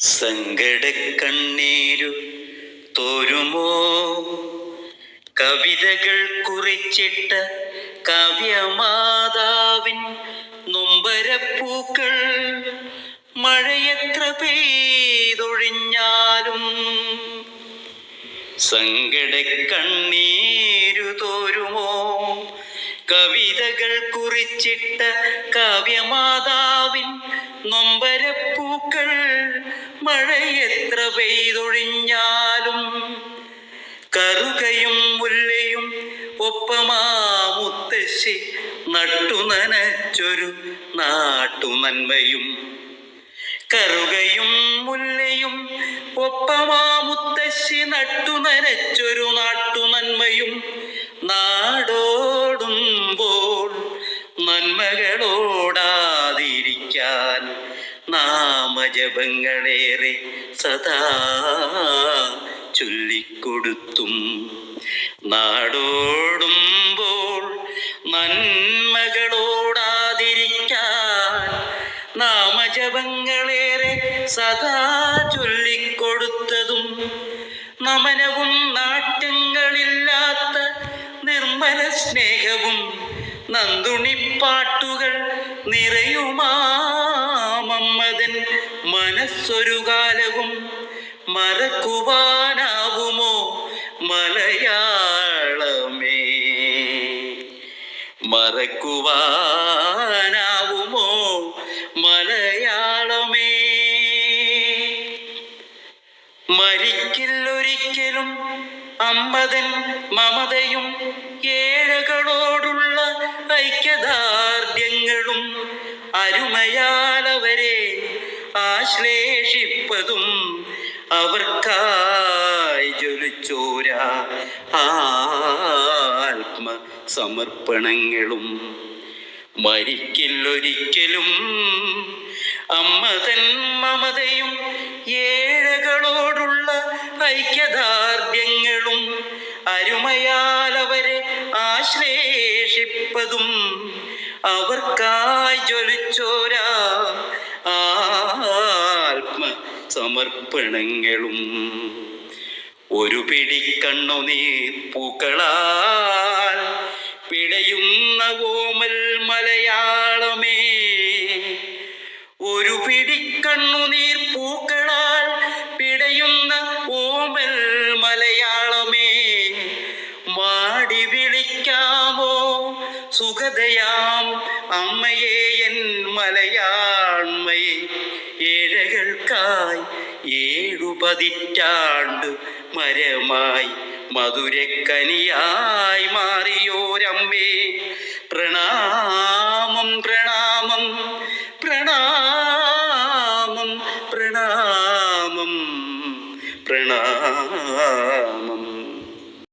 സങ്കടക്കണ്ണീരു തോരുമോ? കവിതകൾ കുറിച്ചിട്ട കാവ്യമാതാവിൻ നൊമ്പരപ്പൂക്കൾ മഴയെത്ര പെയ്തൊഴിഞ്ഞാലും സങ്കടക്കണ്ണീരു തോരുമോ? കവിതകൾ കുറിച്ചിട്ട കാവ്യമാതാവിൻ നൊമ്പരപ്പൂക്കൾ മഴയെത്ര പെയ്തൊഴിഞ്ഞാലും കറുകയും മുല്ലയും ഒപ്പമാ മുത്തശ്ശി നട്ടുനനച്ചൊരു നാട്ടുനന്മയും. കറുകയും മുല്ലയും ഒപ്പമാ മുത്തശ്ശി നട്ടുനനച്ചൊരു നാട്ടുനന്മയും. നാടോടുമ്പോൾ നാമജപങ്ങളേറെ സദാ ചൊല്ലിക്കൊടുത്തും. നാടോടുമ്പോൾ നന്മകളോടാതിരിക്കാൻ നാമജപങ്ങളേറെ സദാ ചൊല്ലിക്കൊടുത്തതും. നമനവും നാട്യങ്ങളില്ലാത്ത നിർമ്മല സ്നേഹവും നന്ദുണിപ്പാട്ടുകൾ നിറയുമാമമ്മതൻ മനസ്സൊരു കാലവും മറക്കുവാനാവുമോ മലയാളമേ? മറക്കുവാനാവുമോ മലയാളമേ? മരിക്കില്ലൊരിക്കലും അമ്മതൻ മമതയും ഏഴകളോടുള്ള ഐക്യദാർഢ്യങ്ങളും അരുമയാലവരെ ആശ്ലേഷിപ്പതും അവർക്കായി ജ്വലിച്ചോര ആത്മ സമർപ്പണങ്ങളും മരിക്കില്ലൊരിക്കലും അമ്മതൻ മമതയും ഏഴകളോടുള്ള ഐക്യദാർഢ്യങ്ങളും അരുമയാൽ അവരെ ആശ്ലേഷിപ്പതും അവർക്കായി ജ്വലിച്ചോരാ സമർപ്പണങ്ങളും. ഒരു പിടി കണ്ണുനീർ പൂക്കളാൽ പിടയുന്ന ഓമൽ മലയാളമേ. ഒരു പിടി കണ്ണുനീർ പൂക്കളാൽ പിടയുന്ന ഓമൽ മലയാളമേ. മാടി വിളിക്കാമോ സുഖതയാം അമ്മയെ. ഏഴു പതിറ്റാണ്ട് മരമായി മധുരക്കനിയായി മാറിയോരമ്മേ. പ്രണാമം പ്രണാമം പ്രണാമം പ്രണാമം പ്രണാമം.